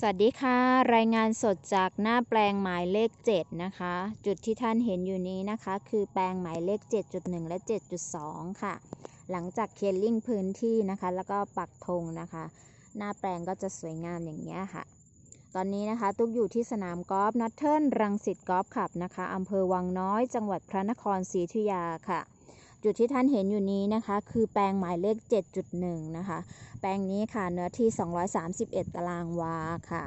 สวัสดีค่ะ รายงานสดจากหน้าแปลงหมายเลข 7 นะคะ จุดที่ท่านเห็นอยู่นี้นะคะ คือแปลงหมายเลข 7.1 และ 7.2 ค่ะ หลังจากเคลียร์ลิงพื้นที่นะคะ แล้วก็ปักธงนะคะ หน้าแปลงก็จะสวยงามอย่างนี้ค่ะ ตอนนี้นะคะ ตุ๊กอยู่ที่สนามกอล์ฟนัทเทิลรังสิตกอล์ฟคลับนะคะอำเภอวังน้อยจังหวัดพระนครศรีอยุธยาค่ะ จุดที่ท่านเห็นอยู่นี้นะคะ คือแปลงหมายเลข 7.1 นะคะ แปลงนี้ค่ะเนื้อที่ 231 ตารางวาค่ะ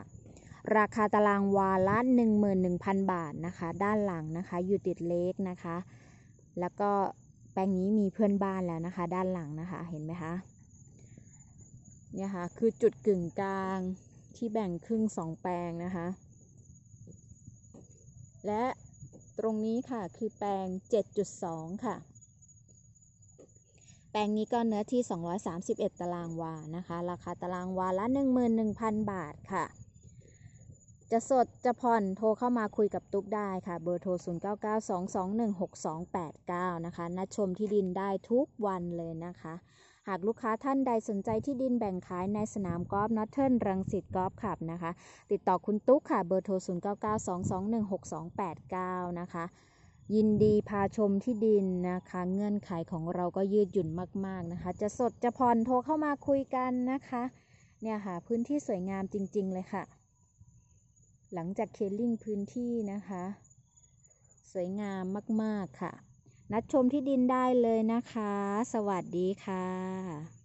ราคาตารางวาละ11,000 บาทนะคะ ด้านหลังนะคะ อยู่ติดเลกนะคะ แล้วก็แปลงนี้มีเพื่อนบ้านแล้วนะคะ ด้านหลังนะคะ เห็นไหมคะ เนี่ยค่ะ คือจุดกึ่งกลางที่แบ่งครึ่งสองแปลงนะคะ และตรงนี้ค่ะคือแปลง 7.2 ค่ะ แปลงนี้ก็เนื้อที่ 231 ตารางวานะคะ ราคาตารางวาละ 11,000 บาทค่ะ จะสดจะผ่อนโทรเข้ามาคุยกับตุ๊กได้ค่ะ เบอร์โทร 0992216289 นะคะ นัดชมที่ดินได้ทุกวันเลยนะคะ หากลูกค้าท่านใดสนใจที่ดินแบ่งขายในสนามกอล์ฟนอตเทิลรังสิตกอล์ฟคลับนะคะ ติดต่อคุณตุ๊กค่ะ เบอร์โทร 0992216289 นะคะ ยินดีพาชมที่ดินนะคะ เงื่อนไขของเราก็ยืดหยุ่นมาก ๆนะคะ จะสดจะผ่อนโทรเข้ามาคุยกันนะคะ เนี่ยค่ะ พื้นที่สวยงามจริง ๆ เลยค่ะ หลังจากเคลลิ่งพื้นที่นะคะ สวยงามมาก ๆ ค่ะ นัดชมที่ดินได้เลยนะคะ สวัสดีค่ะ